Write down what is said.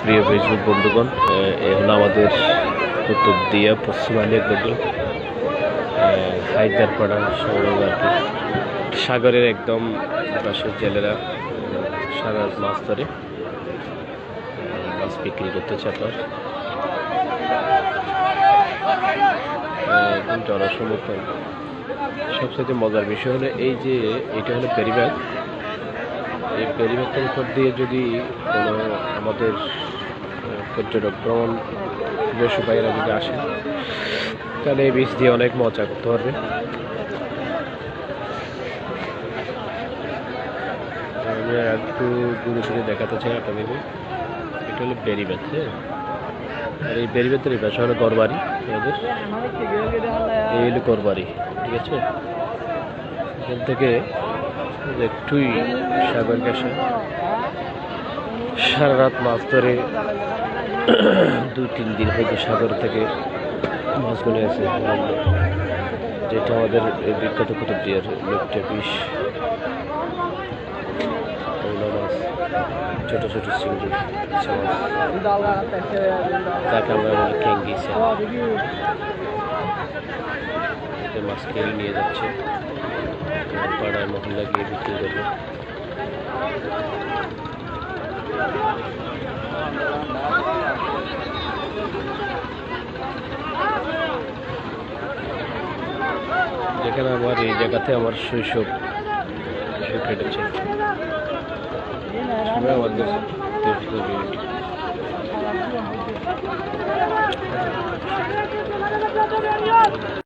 প্রিয় ফেসবুক বন্ধুগণ, এ হলো আমাদের কুতুব দিয়া পশ্চিম আলিয়াগঞ্জ হায়দারপাড়া সংলগ্ন আর কি। সাগরের একদম পাশের জেলেরা সারা মাছ ধরে মাছ বিক্রি করতে চাপার একদম জনসমর্থন। সবচেয়ে মজার বিষয় হলো এই যে, এটা হলো পেরিব্যাগ এই পেরিব্যাগটার উপর দিয়ে যদি কোনো আমাদের পর্যটক ভ্রমণ বেশ ভাইয়েরা যদি আসে, তাহলে এই বীজ দিয়ে অনেক মজা করতে পারবে। আমি একটু দূরে দূরে দেখাতে চাই আপনাদেরকে। এটা হলো বেরিবেত হ্যাঁ? আর এই বেরিবেতের এই পাশে হলো গড়বাড়ি আমাদের। এই হলো গড়বাড়ি ঠিক আছে? এখান থেকে একটুই সাগর ঘেঁষে সারা রাত মাছ ধরে দু তিন দিন হয়তো সাগর থেকে মাছগুলো আছে। যেটা আমাদের বিখ্যাত কুতুব দিয়ার লোকটা ওগুলো মাছ, ছোট ছোট চিংড়ি যাকে আমরা বলি ক্যাঙ্গি মাছ কিনে নিয়ে যাচ্ছে। পাড়ায় মহল্লা গিয়ে বিক্রি করবে। যেখানে আমার এই জায়গাতে আমার শৈশব কেটেছে। সবাই আমাদের